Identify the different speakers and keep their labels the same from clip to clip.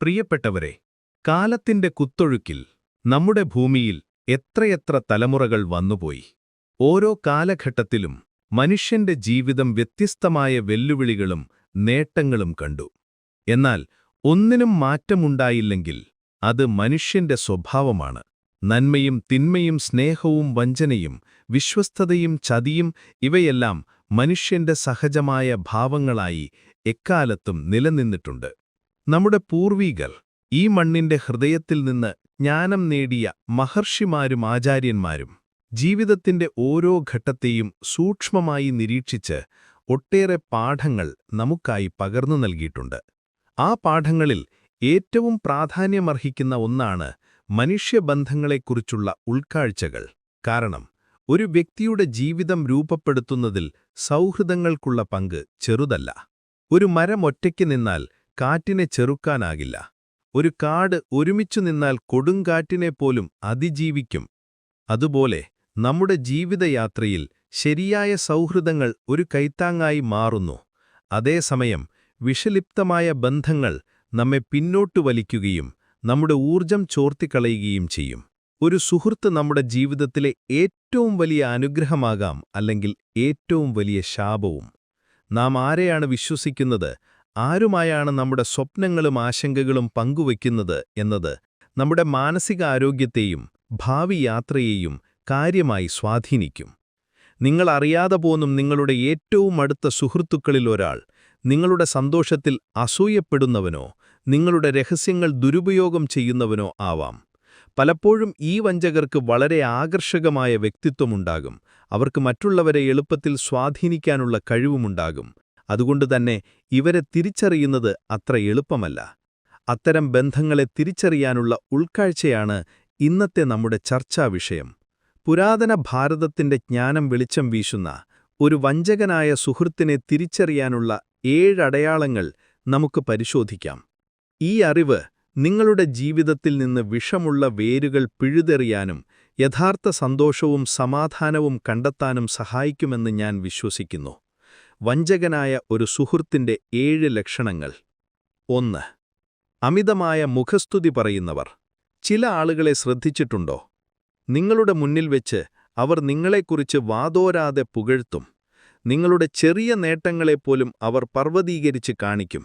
Speaker 1: പ്രിയപ്പെട്ടവരെ കാലത്തിന്റെ കുത്തൊഴുക്കിൽ നമ്മുടെ ഭൂമിയിൽ എത്രയെത്ര തലമുറകൾ വന്നുപോയി. ഓരോ കാലഘട്ടത്തിലും മനുഷ്യന്റെ ജീവിതം വ്യത്യസ്തമായ വെല്ലുവിളികളും നേട്ടങ്ങളും കണ്ടു. എന്നാൽ ഒന്നിനും മാറ്റമുണ്ടായില്ലെങ്കിൽ അത് മനുഷ്യന്റെ സ്വഭാവമാണ്. നന്മയും തിന്മയും സ്നേഹവും വഞ്ചനയും വിശ്വസ്തതയും ചതിയും ഇവയെല്ലാം മനുഷ്യന്റെ സഹജമായ ഭാവങ്ങളായി എക്കാലത്തും നിലനിന്നിട്ടുണ്ട്. നമ്മുടെ പൂർവീകർ ഈ മണ്ണിന്റെ ഹൃദയത്തിൽ നിന്ന് ജ്ഞാനം നേടിയ മഹർഷിമാരും ആചാര്യന്മാരും ജീവിതത്തിന്റെ ഓരോ ഘട്ടത്തെയും സൂക്ഷ്മമായി നിരീക്ഷിച്ച് ഒട്ടേറെ പാഠങ്ങൾ നമുക്കായി പകർന്നു നൽകിയിട്ടുണ്ട്. ആ പാഠങ്ങളിൽ ഏറ്റവും പ്രാധാന്യമർഹിക്കുന്ന ഒന്നാണ് മനുഷ്യബന്ധങ്ങളെക്കുറിച്ചുള്ള ഉൾക്കാഴ്ചകൾ. കാരണം ഒരു വ്യക്തിയുടെ ജീവിതം രൂപപ്പെടുത്തുന്നതിൽ സൗഹൃദങ്ങൾക്കുള്ള പങ്ക് ചെറുതല്ല. ഒരു മരം ഒറ്റയ്ക്ക് നിന്നാൽ കാറ്റിനെ ചെറുക്കാനാകില്ല. ഒരു കാട് ഒരുമിച്ചു നിന്നാൽ കൊടുങ്കാറ്റിനെപ്പോലും അതിജീവിക്കും. അതുപോലെ നമ്മുടെ ജീവിതയാത്രയിൽ ശരിയായ സൗഹൃദങ്ങൾ ഒരു കൈത്താങ്ങായി മാറുന്നു. അതേസമയം വിഷലിപ്തമായ ബന്ധങ്ങൾ നമ്മെ പിന്നോട്ടു വലിക്കുകയും നമ്മുടെ ഊർജം ചോർത്തിക്കളയുകയും ചെയ്യും. ഒരു സുഹൃത്ത് നമ്മുടെ ജീവിതത്തിലെ ഏറ്റവും വലിയ അനുഗ്രഹമാകാം അല്ലെങ്കിൽ ഏറ്റവും വലിയ ശാപവും. നാം ആരെയാണ് വിശ്വസിക്കുന്നത്? ആരുമായാണ് നമ്മുടെ സ്വപ്നങ്ങളും ആശങ്കകളും പങ്കുവയ്ക്കുന്നത് എന്നത് നമ്മുടെ മാനസികാരോഗ്യത്തെയും ഭാവി യാത്രയെയും കാര്യമായി സ്വാധീനിക്കും. നിങ്ങൾ അറിയാതെ പോന്നും നിങ്ങളുടെ ഏറ്റവും അടുത്ത സുഹൃത്തുക്കളിൽ ഒരാൾ നിങ്ങളുടെ സന്തോഷത്തിൽ അസൂയപ്പെടുന്നവനോ നിങ്ങളുടെ രഹസ്യങ്ങൾ ദുരുപയോഗം ചെയ്യുന്നവനോ ആവാം. പലപ്പോഴും ഈ വഞ്ചകർക്ക് വളരെ ആകർഷകമായ വ്യക്തിത്വമുണ്ടാകും. അവർക്ക് മറ്റുള്ളവരെ എളുപ്പത്തിൽ സ്വാധീനിക്കാനുള്ള കഴിവുമുണ്ടാകും. അതുകൊണ്ടുതന്നെ ഇവരെ തിരിച്ചറിയുന്നത് അത്ര എളുപ്പമല്ല. അത്തരം ബന്ധങ്ങളെ തിരിച്ചറിയാനുള്ള ഉൾക്കാഴ്ചയാണ് ഇന്നത്തെ നമ്മുടെ ചർച്ചാവിഷയം പുരാതന ഭാരതത്തിന്റെ ജ്ഞാനം വെളിച്ചം വീശുന്ന ഒരു വഞ്ചകനായ സുഹൃത്തിനെ തിരിച്ചറിയാനുള്ള ഏഴടയാളങ്ങൾ നമുക്ക് പരിശോധിക്കാം. ഈ അറിവ് നിങ്ങളുടെ ജീവിതത്തിൽ നിന്ന് വിഷമുള്ള വേരുകൾ പിഴുതെറിയാനും യഥാർത്ഥ സന്തോഷവും സമാധാനവും കണ്ടെത്താനും സഹായിക്കുമെന്ന് ഞാൻ വിശ്വസിക്കുന്നു. വഞ്ചകനായ ഒരു സുഹൃത്തിന്റെ ഏഴ് ലക്ഷണങ്ങൾ. ഒന്ന്. അമിതമായ മുഖസ്തുതി പറയുന്നവർ. ചില ആളുകളെ ശ്രദ്ധിച്ചിട്ടുണ്ടോ? നിങ്ങളുടെ മുന്നിൽ വെച്ച് അവർ നിങ്ങളെക്കുറിച്ച് വാതോരാതെ പുകഴ്ത്തും. നിങ്ങളുടെ ചെറിയ നേട്ടങ്ങളെപ്പോലും അവർ പർവതീകരിച്ച് കാണിക്കും.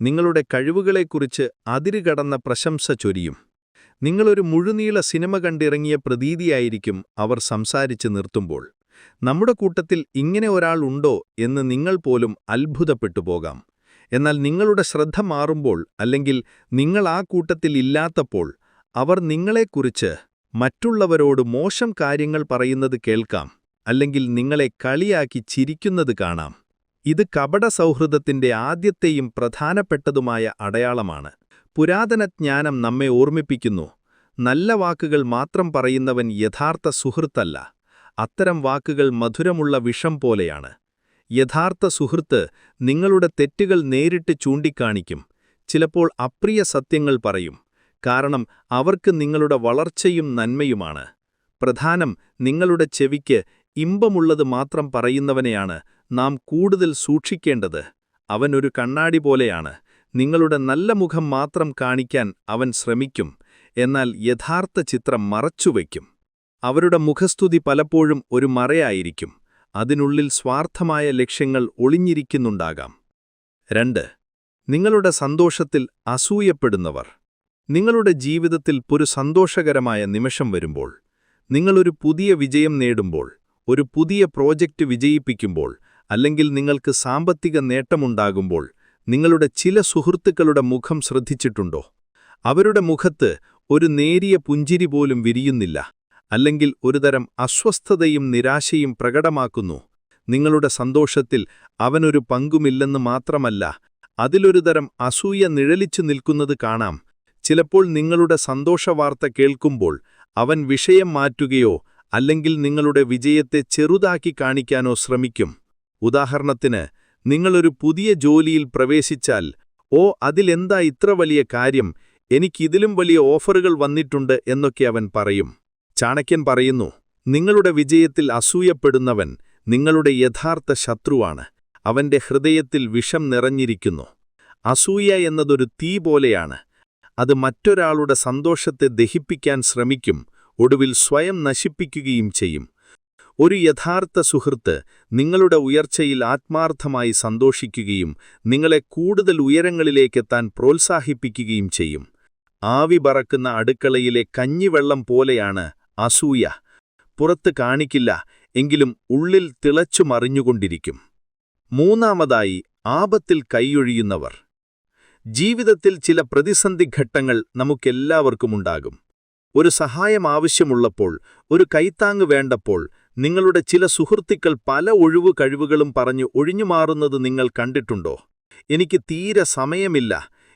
Speaker 1: നിങ്ങളുടെ കഴിവുകളെക്കുറിച്ച് അതിരുകടന്ന പ്രശംസ ചൊരിയും. നിങ്ങളൊരു മുഴുനീള സിനിമ കണ്ടിറങ്ങിയ പ്രതീതിയായിരിക്കും അവർ സംസാരിച്ച് നിർത്തുമ്പോൾ. നമ്മുടെ കൂട്ടത്തിൽ ഇങ്ങനെ ഒരാൾ ഉണ്ടോ എന്ന് നിങ്ങൾ പോലും അത്ഭുതപ്പെട്ടു പോകാം. എന്നാൽ നിങ്ങളുടെ ശ്രദ്ധ മാറുമ്പോൾ അല്ലെങ്കിൽ നിങ്ങൾ ആ കൂട്ടത്തിൽ ഇല്ലാത്തപ്പോൾ അവർ നിങ്ങളെക്കുറിച്ച് മറ്റുള്ളവരോട് മോശം കാര്യങ്ങൾ പറയുന്നത് കേൾക്കാം അല്ലെങ്കിൽ നിങ്ങളെ കളിയാക്കി ചിരിക്കുന്നത് കാണാം. ഇത് കപട സൗഹൃദത്തിന്റെ ആദ്യത്തെയും പ്രധാനപ്പെട്ടതുമായ അടയാളമാണ്. പുരാതന ജ്ഞാനം നമ്മെ ഓർമ്മിപ്പിക്കുന്നു. നല്ല വാക്കുകൾ മാത്രം പറയുന്നവൻ യഥാർത്ഥ സുഹൃത്തല്ല. അത്തരം വാക്കുകൾ മധുരമുള്ള വിഷം പോലെയാണ്. യഥാർത്ഥ സുഹൃത്ത് നിങ്ങളുടെ തെറ്റുകൾ നേരിട്ട് ചൂണ്ടിക്കാണിക്കും. ചിലപ്പോൾ അപ്രിയ സത്യങ്ങൾ പറയും. കാരണം അവർക്ക് നിങ്ങളുടെ വളർച്ചയും നന്മയുമാണ്. പ്രധാനം നിങ്ങളുടെ ചെവിക്ക് ഇമ്പമുള്ളത് മാത്രം പറയുന്നവനെയാണ് നാം കൂടുതൽ സൂക്ഷിക്കേണ്ടത്. അവനൊരു കണ്ണാടി പോലെയാണ്. നിങ്ങളുടെ നല്ല മുഖം മാത്രം കാണിക്കാൻ അവൻ ശ്രമിക്കും. എന്നാൽ യഥാർത്ഥ ചിത്രം മറച്ചുവയ്ക്കും അവരുടെ മുഖസ്തുതി പലപ്പോഴും ഒരു മറയായിരിക്കും. അതിനുള്ളിൽ സ്വാർത്ഥമായ ലക്ഷ്യങ്ങൾ ഒളിഞ്ഞിരിക്കുന്നുണ്ടാകാം. രണ്ട് നിങ്ങളുടെ സന്തോഷത്തിൽ അസൂയപ്പെടുന്നവർ. നിങ്ങളുടെ ജീവിതത്തിൽ ഒരു സന്തോഷകരമായ നിമിഷം വരുമ്പോൾ നിങ്ങളൊരു പുതിയ വിജയം നേടുമ്പോൾ ഒരു പുതിയ പ്രോജക്റ്റ് വിജയിപ്പിക്കുമ്പോൾ അല്ലെങ്കിൽ നിങ്ങൾക്ക് സാമ്പത്തിക നേട്ടമുണ്ടാകുമ്പോൾ നിങ്ങളുടെ ചില സുഹൃത്തുക്കളുടെ മുഖം ശ്രദ്ധിച്ചിട്ടുണ്ടോ? അവരുടെ മുഖത്ത് ഒരു നേരിയ പുഞ്ചിരി പോലും വിരിയുന്നില്ല. അല്ലെങ്കിൽ ഒരുതരം അസ്വസ്ഥതയും നിരാശയും പ്രകടമാക്കുന്നു. നിങ്ങളുടെ സന്തോഷത്തിൽ അവനൊരു പങ്കുമില്ലെന്ന് മാത്രമല്ല അതിലൊരുതരം അസൂയ നിഴലിച്ചു നിൽക്കുന്നത് കാണാം. ചിലപ്പോൾ നിങ്ങളുടെ സന്തോഷവാർത്ത കേൾക്കുമ്പോൾ അവൻ വിഷയം മാറ്റുകയോ അല്ലെങ്കിൽ നിങ്ങളുടെ വിജയത്തെ ചെറുതാക്കി കാണിക്കാനോ ശ്രമിക്കും. ഉദാഹരണത്തിന് നിങ്ങളൊരു പുതിയ ജോലിയിൽ പ്രവേശിച്ചാൽ ഓ അതിലെന്താ ഇത്ര വലിയ കാര്യം? എനിക്കിതിലും വലിയ ഓഫറുകൾ വന്നിട്ടുണ്ട് എന്നൊക്കെ അവൻ പറയും. ചാണക്യൻ പറയുന്നു നിങ്ങളുടെ വിജയത്തിൽ അസൂയപ്പെടുന്നവൻ നിങ്ങളുടെ യഥാർത്ഥ ശത്രുവാണ്. അവന്റെ ഹൃദയത്തിൽ വിഷം നിറഞ്ഞിരിക്കുന്നു. അസൂയ എന്നതൊരു തീ പോലെയാണ്. അത് മറ്റൊരാളുടെ സന്തോഷത്തെ ദഹിപ്പിക്കാൻ ശ്രമിക്കും ഒടുവിൽ സ്വയം നശിപ്പിക്കുകയും ചെയ്യും. ഒരു യഥാർത്ഥ സുഹൃത്ത് നിങ്ങളുടെ ഉയർച്ചയിൽ ആത്മാർത്ഥമായി സന്തോഷിക്കുകയും നിങ്ങളെ കൂടുതൽ ഉയരങ്ങളിലേക്കെത്താൻ പ്രോത്സാഹിപ്പിക്കുകയും ചെയ്യും. ആവി പറക്കുന്ന അടുക്കളയിലെ കഞ്ഞിവെള്ളം പോലെയാണ് അസൂയ. പുറത്ത് കാണിക്കില്ല എങ്കിലും ഉള്ളിൽ തിളച്ചു മറിഞ്ഞുകൊണ്ടിരിക്കും. മൂന്നാമതായി ആപത്തിൽ കൈയൊഴിയുന്നവർ. ജീവിതത്തിൽ ചില പ്രതിസന്ധി ഘട്ടങ്ങൾ നമുക്കെല്ലാവർക്കുമുണ്ടാകും ഒരു സഹായം ആവശ്യമുള്ളപ്പോൾ ഒരു കൈത്താങ് വേണ്ടപ്പോൾ നിങ്ങളുടെ ചില സുഹൃത്തുക്കൾ പല ഒഴിവു കഴിവുകളും പറഞ്ഞ് ഒഴിഞ്ഞുമാറുന്നത് നിങ്ങൾ കണ്ടിട്ടുണ്ടോ? എനിക്ക് തീരെ സമയമില്ല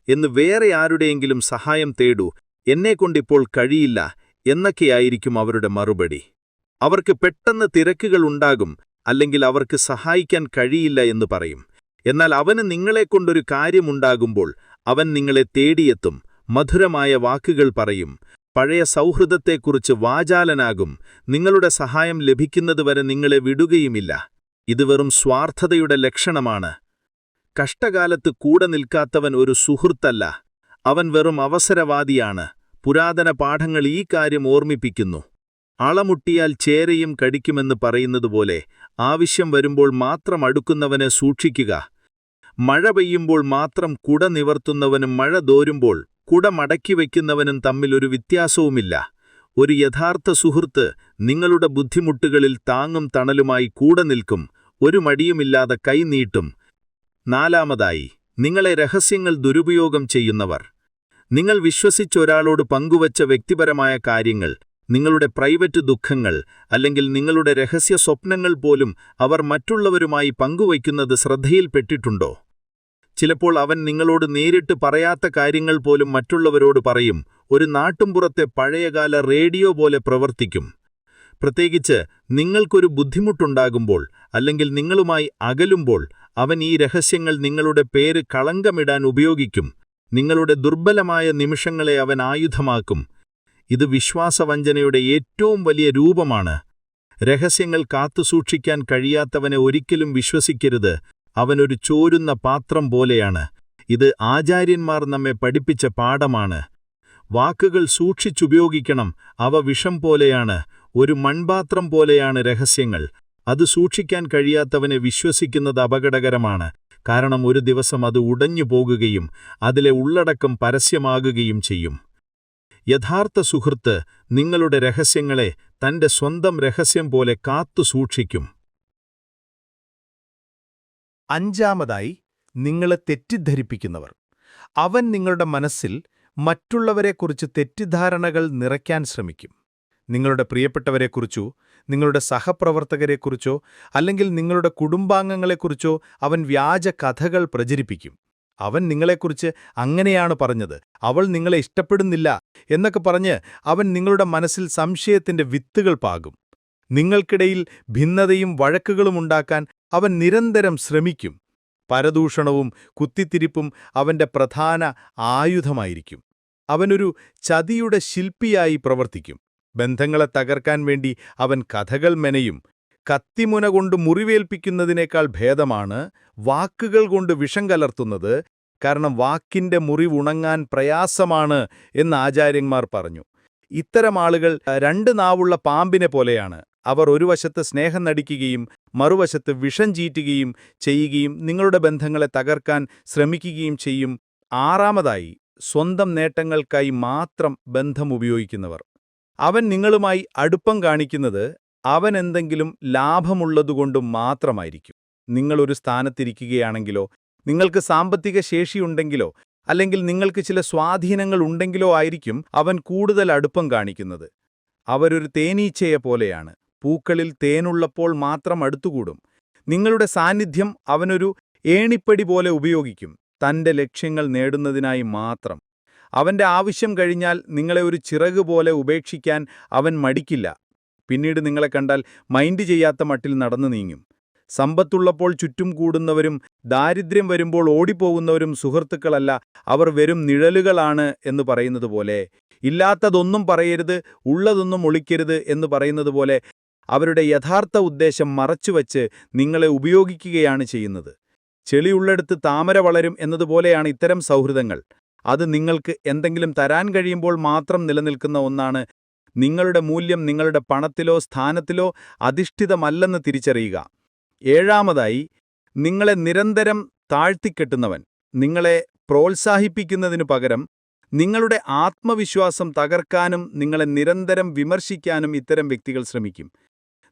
Speaker 1: എന്ന് വേറെ ആരുടെയെങ്കിലും സഹായം തേടൂ എന്നെക്കൊണ്ടിപ്പോൾ കഴിയില്ല എന്നൊക്കെയായിരിക്കും അവരുടെ മറുപടി. അവർക്ക് പെട്ടെന്ന് തിരക്കുകൾ ഉണ്ടാകും അല്ലെങ്കിൽ അവർക്ക് സഹായിക്കാൻ കഴിയില്ല എന്ന് പറയും. എന്നാൽ അവന് നിങ്ങളെക്കൊണ്ടൊരു കാര്യമുണ്ടാകുമ്പോൾ അവൻ നിങ്ങളെ തേടിയെത്തും മധുരമായ വാക്കുകൾ പറയും പഴയ സൗഹൃദത്തെക്കുറിച്ച് വാചാലനാകും നിങ്ങളുടെ സഹായം ലഭിക്കുന്നതുവരെ നിങ്ങളെ വിടുകയുമില്ല. ഇത് വെറും സ്വാർത്ഥതയുടെ ലക്ഷണമാണ്. കഷ്ടകാലത്ത് കൂടെ നിൽക്കാത്തവൻ ഒരു സുഹൃത്തല്ല അവൻ വെറും അവസരവാദിയാണ്. പുരാതന പാഠങ്ങൾ ഈ കാര്യം ഓർമ്മിപ്പിക്കുന്നു. അളമുട്ടിയാൽ ചേരയും കടിക്കുമെന്ന് പറയുന്നതുപോലെ ആവശ്യം വരുമ്പോൾ മാത്രം അടുക്കുന്നവനെ സൂക്ഷിക്കുക. മഴ പെയ്യുമ്പോൾ മാത്രം കുട നിവർത്തുന്നവനും മഴ ദോരുമ്പോൾ കുട മടക്കി വയ്ക്കുന്നവനും തമ്മിലൊരു വ്യത്യാസവുമില്ല. ഒരു യഥാർത്ഥ സുഹൃത്ത് നിങ്ങളുടെ ബുദ്ധിമുട്ടുകളിൽ താങ്ങും തണലുമായി കൂടെ നിൽക്കും ഒരു മടിയുമില്ലാതെ കൈനീട്ടും നാലാമതായി നിങ്ങളെ രഹസ്യങ്ങൾ ദുരുപയോഗം ചെയ്യുന്നവർ. നിങ്ങൾ വിശ്വസിച്ചൊരാളോട് പങ്കുവച്ച വ്യക്തിപരമായ കാര്യങ്ങൾ നിങ്ങളുടെ പ്രൈവറ്റ് ദുഃഖങ്ങൾ അല്ലെങ്കിൽ നിങ്ങളുടെ രഹസ്യ സ്വപ്നങ്ങൾ പോലും അവർ മറ്റുള്ളവരുമായി പങ്കുവയ്ക്കുന്നത് ശ്രദ്ധയിൽപ്പെട്ടിട്ടുണ്ടോ? ചിലപ്പോൾ അവൻ നിങ്ങളോട് നേരിട്ട് പറയാത്ത കാര്യങ്ങൾ പോലും മറ്റുള്ളവരോട് പറയും ഒരു നാട്ടുംപുറത്തെ പഴയകാല റേഡിയോ പോലെ പ്രവർത്തിക്കും. പ്രത്യേകിച്ച് നിങ്ങൾക്കൊരു ബുദ്ധിമുട്ടുണ്ടാകുമ്പോൾ അല്ലെങ്കിൽ നിങ്ങളുമായി അകലുമ്പോൾ അവൻ ഈ രഹസ്യങ്ങൾ നിങ്ങളുടെ പേര് കളങ്കമിടാൻ ഉപയോഗിക്കും. നിങ്ങളുടെ ദുർബലമായ നിമിഷങ്ങളെ അവൻ ആയുധമാക്കും. ഇത് വിശ്വാസവഞ്ചനയുടെ ഏറ്റവും വലിയ രൂപമാണ്. രഹസ്യങ്ങൾ കാത്തുസൂക്ഷിക്കാൻ കഴിയാത്തവനെ ഒരിക്കലും വിശ്വസിക്കരുത്. അവനൊരു ചോരുന്ന പാത്രം പോലെയാണ്. ഇത് ആചാര്യന്മാർ നമ്മെ പഠിപ്പിച്ച പാഠമാണ്. വാക്കുകൾ സൂക്ഷിച്ചുപയോഗിക്കണം. അവ വിഷം പോലെയാണ്. ഒരു മൺപാത്രം പോലെയാണ് രഹസ്യങ്ങൾ. അത് സൂക്ഷിക്കാൻ കഴിയാത്തവനെ വിശ്വസിക്കുന്നത് അപകടകരമാണ്. കാരണം ഒരു ദിവസം അത് ഉടഞ്ഞു പോകുകയും അതിലെ ഉള്ളടക്കം പരസ്യമാകുകയും ചെയ്യും. യഥാർത്ഥ സുഹൃത്ത് നിങ്ങളുടെ രഹസ്യങ്ങളെ തന്റെ സ്വന്തം രഹസ്യം പോലെ കാത്തു സൂക്ഷിക്കും.
Speaker 2: അഞ്ചാമതായി നിങ്ങളെ തെറ്റിദ്ധരിപ്പിക്കുന്നവർ. അവൻ നിങ്ങളുടെ മനസ്സിൽ മറ്റുള്ളവരെക്കുറിച്ച് തെറ്റിദ്ധാരണകൾ നിറയ്ക്കാൻ ശ്രമിക്കും. നിങ്ങളുടെ പ്രിയപ്പെട്ടവരെക്കുറിച്ചോ നിങ്ങളുടെ സഹപ്രവർത്തകരെക്കുറിച്ചോ അല്ലെങ്കിൽ നിങ്ങളുടെ കുടുംബാംഗങ്ങളെക്കുറിച്ചോ അവൻ വ്യാജ കഥകൾ പ്രചരിപ്പിക്കും. അവൻ നിങ്ങളെക്കുറിച്ച് അങ്ങനെയാണ് പറഞ്ഞത്. അവൾ നിങ്ങളെ ഇഷ്ടപ്പെടുന്നില്ല എന്നൊക്കെ പറഞ്ഞ് അവൻ നിങ്ങളുടെ മനസ്സിൽ സംശയത്തിന്റെ വിത്തുകൾ പാകും. നിങ്ങൾക്കിടയിൽ ഭിന്നതയും വഴക്കുകളും ഉണ്ടാക്കാൻ അവൻ നിരന്തരം ശ്രമിക്കും. പരദൂഷണവും കുത്തിത്തിരിപ്പും അവന്റെ പ്രധാന ആയുധമായിരിക്കും. അവനൊരു ചതിയുടെ ശില്പിയായി പ്രവർത്തിക്കും. ബന്ധങ്ങളെ തകർക്കാൻ വേണ്ടി അവൻ കഥകൾ മെനയും കത്തിമുന കൊണ്ട് മുറിവേൽപ്പിക്കുന്നതിനേക്കാൾ ഭേദമാണ് വാക്കുകൾ കൊണ്ട് വിഷം കലർത്തുന്നത് കാരണം വാക്കിന്റെ മുറിവുണങ്ങാൻ പ്രയാസമാണ് എന്ന് ആചാര്യന്മാർ പറഞ്ഞു. ഇത്തരം ആളുകൾ രണ്ട് നാവുള്ള പാമ്പിനെ പോലെയാണ്. അവർ ഒരു വശത്ത് സ്നേഹം നടിക്കുകയും മറുവശത്ത് വിഷം ചീറ്റുകയും ചെയ്യുകയും നിങ്ങളുടെ ബന്ധങ്ങളെ തകർക്കാൻ ശ്രമിക്കുകയും ചെയ്യും. ആറാമതായി സ്വന്തം നേട്ടങ്ങൾക്കായി മാത്രം ബന്ധം ഉപയോഗിക്കുന്നവർ. അവൻ നിങ്ങളുമായി അടുപ്പം കാണിക്കുന്നത് അവൻ എന്തെങ്കിലും ലാഭമുള്ളതുകൊണ്ടും മാത്രമായിരിക്കും. നിങ്ങളൊരു സ്ഥാനത്തിരിക്കുകയാണെങ്കിലോ നിങ്ങൾക്ക് സാമ്പത്തിക ശേഷിയുണ്ടെങ്കിലോ അല്ലെങ്കിൽ നിങ്ങൾക്ക് ചില സ്വാധീനങ്ങൾ ഉണ്ടെങ്കിലോ ആയിരിക്കും അവൻ കൂടുതൽ അടുപ്പം കാണിക്കുന്നത്. അവരൊരു തേനീച്ചയെ പോലെയാണ്. പൂക്കളിൽ തേനുള്ളപ്പോൾ മാത്രം അടുത്തുകൂടും. നിങ്ങളുടെ സാന്നിധ്യം അവനൊരു ഏണിപ്പടി പോലെ ഉപയോഗിക്കും. തന്റെ ലക്ഷ്യങ്ങൾ നേടുന്നതിനായി മാത്രം. അവന്റെ ആവശ്യം കഴിഞ്ഞാൽ നിങ്ങളെ ഒരു ചിറക് പോലെ ഉപേക്ഷിക്കാൻ അവൻ മടിക്കില്ല. പിന്നീട് നിങ്ങളെ കണ്ടാൽ മൈൻഡ് ചെയ്യാത്ത മട്ടിൽ നടന്നു നീങ്ങും. സമ്പത്തുള്ളപ്പോൾ ചുറ്റും കൂടുന്നവരും ദാരിദ്ര്യം വരുമ്പോൾ ഓടിപ്പോകുന്നവരും സുഹൃത്തുക്കളല്ല അവർ വെറും നിഴലുകളാണ് എന്ന് പറയുന്നത് പോലെ. ഇല്ലാത്തതൊന്നും പറയരുത് ഉള്ളതൊന്നും ഒളിക്കരുത് എന്ന് പറയുന്നത് പോലെ അവരുടെ യഥാർത്ഥ ഉദ്ദേശം മറച്ചുവച്ച് നിങ്ങളെ ഉപയോഗിക്കുകയാണ് ചെയ്യുന്നത്. ചെളിയുള്ളെടുത്ത് താമര വളരും എന്നതുപോലെയാണ് ഇത്തരം സൗഹൃദങ്ങൾ. അത് നിങ്ങൾക്ക് എന്തെങ്കിലും തരാൻ കഴിയുമ്പോൾ മാത്രം നിലനിൽക്കുന്ന ഒന്നാണ്. നിങ്ങളുടെ മൂല്യം നിങ്ങളുടെ പണത്തിലോ സ്ഥാനത്തിലോ അധിഷ്ഠിതമല്ലെന്ന് തിരിച്ചറിയുക. ഏഴാമതായി നിങ്ങളെ നിരന്തരം താഴ്ത്തിക്കെട്ടുന്നവൻ നിങ്ങളെ പ്രോത്സാഹിപ്പിക്കുന്നതിനു പകരം നിങ്ങളുടെ ആത്മവിശ്വാസം തകർക്കാനും നിങ്ങളെ നിരന്തരം വിമർശിക്കാനും ഇത്തരം വ്യക്തികൾ ശ്രമിക്കും.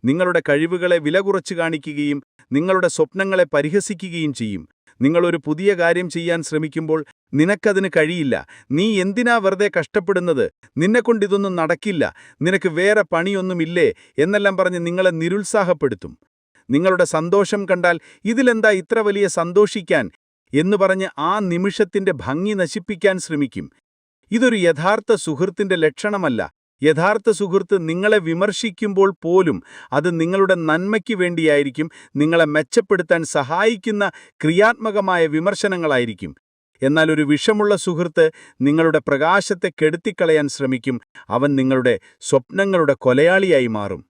Speaker 2: നിങ്ങളുടെ കഴിവുകളെ വില കുറച്ചു കാണിക്കുകയും നിങ്ങളുടെ സ്വപ്നങ്ങളെ പരിഹസിക്കുകയും ചെയ്യും. നിങ്ങളൊരു പുതിയ കാര്യം ചെയ്യാൻ ശ്രമിക്കുമ്പോൾ നിനക്കതിന് കഴിയില്ല. നീ എന്തിനാ വെറുതെ കഷ്ടപ്പെടുന്നത്? നിന്നെക്കൊണ്ടിതൊന്നും നടക്കില്ല. നിനക്ക് വേറെ പണിയൊന്നുമില്ലേ? എന്നെല്ലാം പറഞ്ഞ് നിങ്ങളെ നിരുത്സാഹപ്പെടുത്തും. നിങ്ങളുടെ സന്തോഷം കണ്ടാൽ ഇതിലെന്താ ഇത്ര വലിയ സന്തോഷിക്കാൻ എന്നു പറഞ്ഞ് ആ നിമിഷത്തിന്റെ ഭംഗി നശിപ്പിക്കാൻ ശ്രമിക്കും. ഇതൊരു യഥാർത്ഥ സുഹൃത്തിന്റെ ലക്ഷണമല്ല. യഥാർത്ഥ സുഹൃത്ത് നിങ്ങളെ വിമർശിക്കുമ്പോൾ പോലും അത് നിങ്ങളുടെ നന്മയ്ക്ക് വേണ്ടിയായിരിക്കും നിങ്ങളെ മെച്ചപ്പെടുത്താൻ സഹായിക്കുന്ന ക്രിയാത്മകമായ വിമർശനങ്ങളായിരിക്കും. എന്നാൽ ഒരു വിഷമുള്ള സുഹൃത്ത് നിങ്ങളുടെ പ്രകാശത്തെ കെടുത്തിക്കളയാൻ ശ്രമിക്കും അവൻ നിങ്ങളുടെ സ്വപ്നങ്ങളുടെ കൊലയാളിയായി മാറും.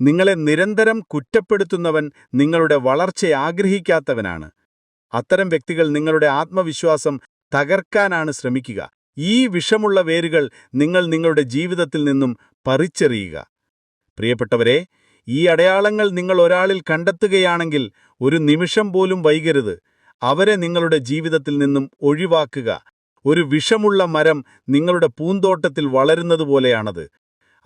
Speaker 2: നിങ്ങളെ നിരന്തരം കുറ്റപ്പെടുത്തുന്നവൻ നിങ്ങളുടെ വളർച്ചയെ ആഗ്രഹിക്കാത്തവനാണ്. അത്തരം വ്യക്തികൾ നിങ്ങളുടെ ആത്മവിശ്വാസം തകർക്കാനാണ് ശ്രമിക്കുക. ഈ വിഷമുള്ള വേരുകൾ നിങ്ങൾ നിങ്ങളുടെ ജീവിതത്തിൽ നിന്നും പറിച്ചെറിയുക. പ്രിയപ്പെട്ടവരെ ഈ അടയാളങ്ങൾ നിങ്ങൾ ഒരാളിൽ കണ്ടെത്തുകയാണെങ്കിൽ ഒരു നിമിഷം പോലും വൈകരുത്. അവരെ നിങ്ങളുടെ ജീവിതത്തിൽ നിന്നും ഒഴിവാക്കുക. ഒരു വിഷമുള്ള മരം നിങ്ങളുടെ പൂന്തോട്ടത്തിൽ വളരുന്നതുപോലെയാണത്.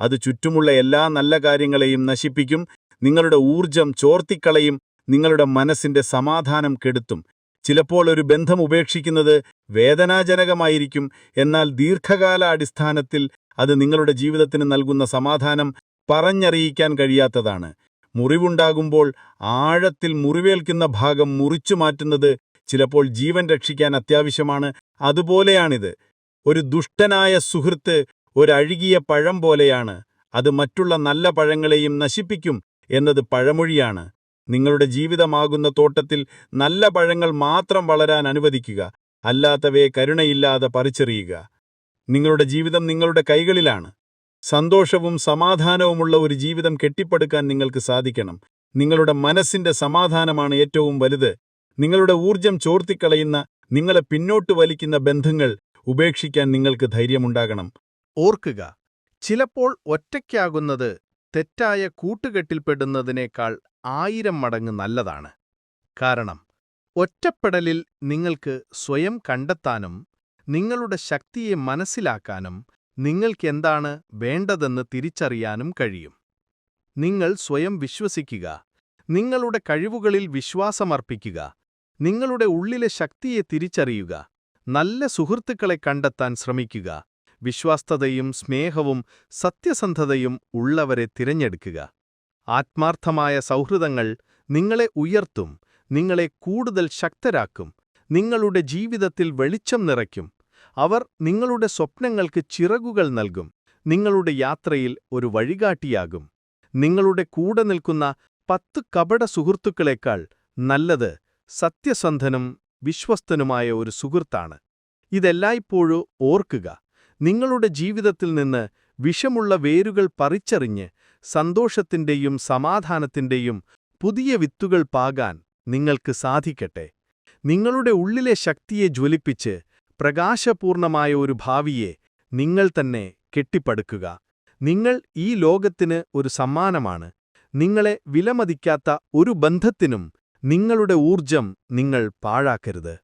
Speaker 2: അത് ചുറ്റുമുള്ള എല്ലാ നല്ല കാര്യങ്ങളെയും നശിപ്പിക്കും നിങ്ങളുടെ ഊർജം ചോർത്തിക്കളയും നിങ്ങളുടെ മനസ്സിന്റെ സമാധാനം കെടുത്തും. ചിലപ്പോൾ ഒരു ബന്ധം ഉപേക്ഷിക്കുന്നത് വേദനാജനകമായിരിക്കും എന്നാൽ ദീർഘകാല അടിസ്ഥാനത്തിൽ അത് നിങ്ങളുടെ ജീവിതത്തിന് നൽകുന്ന സമാധാനം പറഞ്ഞറിയിക്കാൻ കഴിയാത്തതാണ്. മുറിവുണ്ടാകുമ്പോൾ ആഴത്തിൽ മുറിവേൽക്കുന്ന ഭാഗം മുറിച്ചു മാറ്റുന്നത് ചിലപ്പോൾ ജീവൻ രക്ഷിക്കാൻ അത്യാവശ്യമാണ്. അതുപോലെയാണിത്. ഒരു ദുഷ്ടനായ സുഹൃത്ത് ഒരഴുകിയ പഴം പോലെയാണ്. അത് മറ്റുള്ള നല്ല പഴങ്ങളെയും നശിപ്പിക്കും എന്നത് പഴമൊഴിയാണ്. നിങ്ങളുടെ ജീവിതമാകുന്ന തോട്ടത്തിൽ നല്ല പഴങ്ങൾ മാത്രം വളരാൻ അനുവദിക്കുക അല്ലാത്തവയെ കരുണയില്ലാതെ പറിച്ചെറിയുക. നിങ്ങളുടെ ജീവിതം നിങ്ങളുടെ കൈകളിലാണ്. സന്തോഷവും സമാധാനവുമുള്ള ഒരു ജീവിതം കെട്ടിപ്പടുക്കാൻ നിങ്ങൾക്ക് സാധിക്കണം. നിങ്ങളുടെ മനസ്സിന്റെ സമാധാനമാണ് ഏറ്റവും വലുത്. നിങ്ങളുടെ ഊർജം ചോർത്തിക്കളയുന്ന നിങ്ങളെ പിന്നോട്ട് വലിക്കുന്ന ബന്ധങ്ങൾ ഉപേക്ഷിക്കാൻ നിങ്ങൾക്ക് ധൈര്യമുണ്ടാകണം.
Speaker 3: ഓർക്കുക ചിലപ്പോൾ ഒറ്റയ്ക്കാകുന്നത് തെറ്റായ കൂട്ടുകെട്ടിൽപ്പെടുന്നതിനേക്കാൾ ആയിരം മടങ്ങ് നല്ലതാണ്. കാരണം ഒറ്റപ്പെടലിൽ നിങ്ങൾക്ക് സ്വയം കണ്ടെത്താനും നിങ്ങളുടെ ശക്തിയെ മനസ്സിലാക്കാനും നിങ്ങൾക്കെന്താണ് വേണ്ടതെന്ന് തിരിച്ചറിയാനും കഴിയും. നിങ്ങൾ സ്വയം വിശ്വസിക്കുക നിങ്ങളുടെ കഴിവുകളിൽ വിശ്വാസമർപ്പിക്കുക നിങ്ങളുടെ ഉള്ളിലെ ശക്തിയെ തിരിച്ചറിയുക നല്ല സുഹൃത്തുക്കളെ കണ്ടെത്താൻ ശ്രമിക്കുക വിശ്വാസ്തതയും സ്നേഹവും സത്യസന്ധതയും ഉള്ളവരെ തിരഞ്ഞെടുക്കുക. ആത്മാർത്ഥമായ സൗഹൃദങ്ങൾ നിങ്ങളെ ഉയർത്തും നിങ്ങളെ കൂടുതൽ ശക്തരാക്കും നിങ്ങളുടെ ജീവിതത്തിൽ വെളിച്ചം നിറയ്ക്കും. അവർ നിങ്ങളുടെ സ്വപ്നങ്ങൾക്ക് ചിറകുകൾ നൽകും നിങ്ങളുടെ യാത്രയിൽ ഒരു വഴികാട്ടിയാകും. നിങ്ങളുടെ കൂടെ നിൽക്കുന്ന പത്ത് കപട സുഹൃത്തുക്കളേക്കാൾ നല്ലത് സത്യസന്ധനും വിശ്വസ്തനുമായ ഒരു സുഹൃത്താണ്. ഇതെല്ലായ്പ്പോഴും ഓർക്കുക നിങ്ങളുടെ ജീവിതത്തിൽ നിന്ന് വിഷമുള്ള വേരുകൾ പറിച്ചറിഞ്ഞ് സന്തോഷത്തിന്റെയും സമാധാനത്തിന്റെയും പുതിയ വിത്തുകൾ പാകാൻ നിങ്ങൾക്ക് സാധിക്കട്ടെ. നിങ്ങളുടെ ഉള്ളിലെ ശക്തിയെ ജ്വലിപ്പിച്ച് പ്രകാശപൂർണമായ ഒരു ഭാവിയെ നിങ്ങൾ തന്നെ കെട്ടിപ്പടുക്കുക. നിങ്ങൾ ഈ ലോകത്തിന് ഒരു സമ്മാനമാണ്. നിങ്ങളെ വിലമതിക്കാത്ത ഒരു ബന്ധത്തിനും നിങ്ങളുടെ ഊർജം നിങ്ങൾ പാഴാക്കരുത്.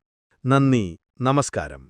Speaker 3: നന്ദി നമസ്കാരം.